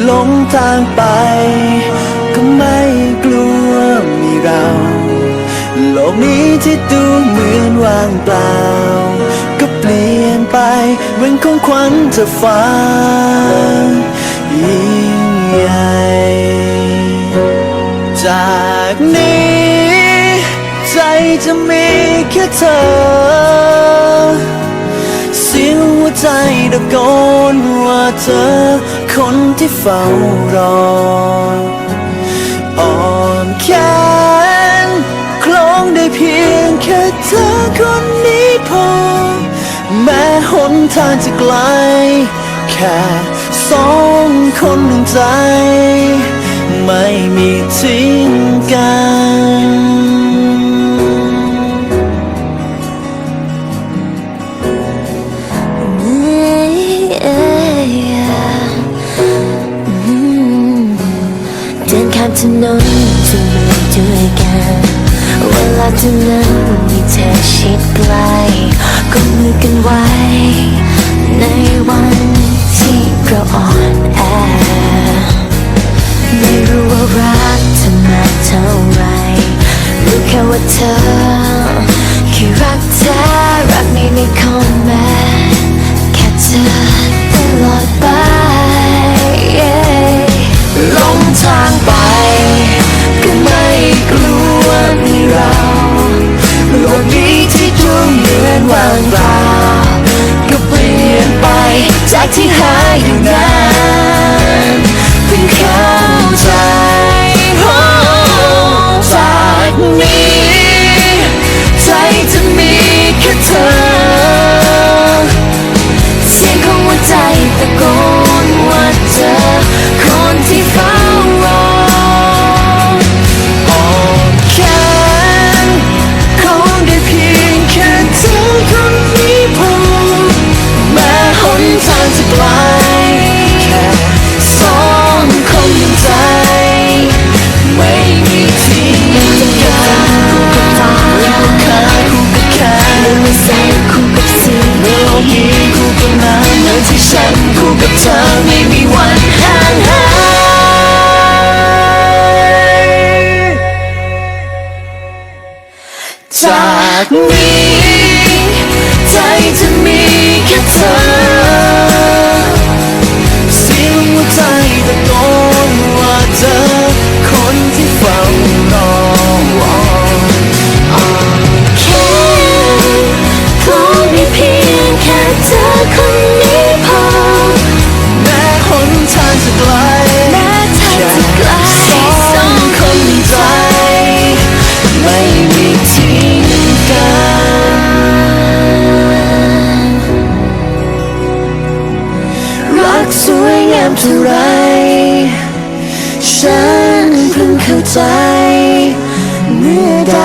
หลงทางไป ก็ไม่กลัวมีเรา โลกนี้ที่ดูเหมือนว่างเปล่า ก็เปลี่ยนไปเหมือนของขวัญจะฟ้ายิ่งใหญ่จากนี้ ใจจะมีแค่เธอ ใจตะโกนว่าเธอ คนที่เฝ้ารออ่อนแขนคล้องได้เพียงแค่เธอคนนี้พอ แม้หนทางจะไกล แค่สองคนหนึ่งใจ ไม่มีทิ้งกัน ถนนจะมือด้วยกัน เวลาเท่านั้นมีเธอชิดใกล้ก็มือกันไว้ ในวันที่เราอ่อนแอ ไม่รู้ว่ารักเธอมาเท่าไรรู้แค่ว่าเธอคือรักเธอรักนี้ไม่คอมแม้ จากที่หายอยู่นาน จากนี้ใจจะมีแค่เธอ สวยงามเท่าไร ฉันเพิ่งเข้าใจ เมื่อใด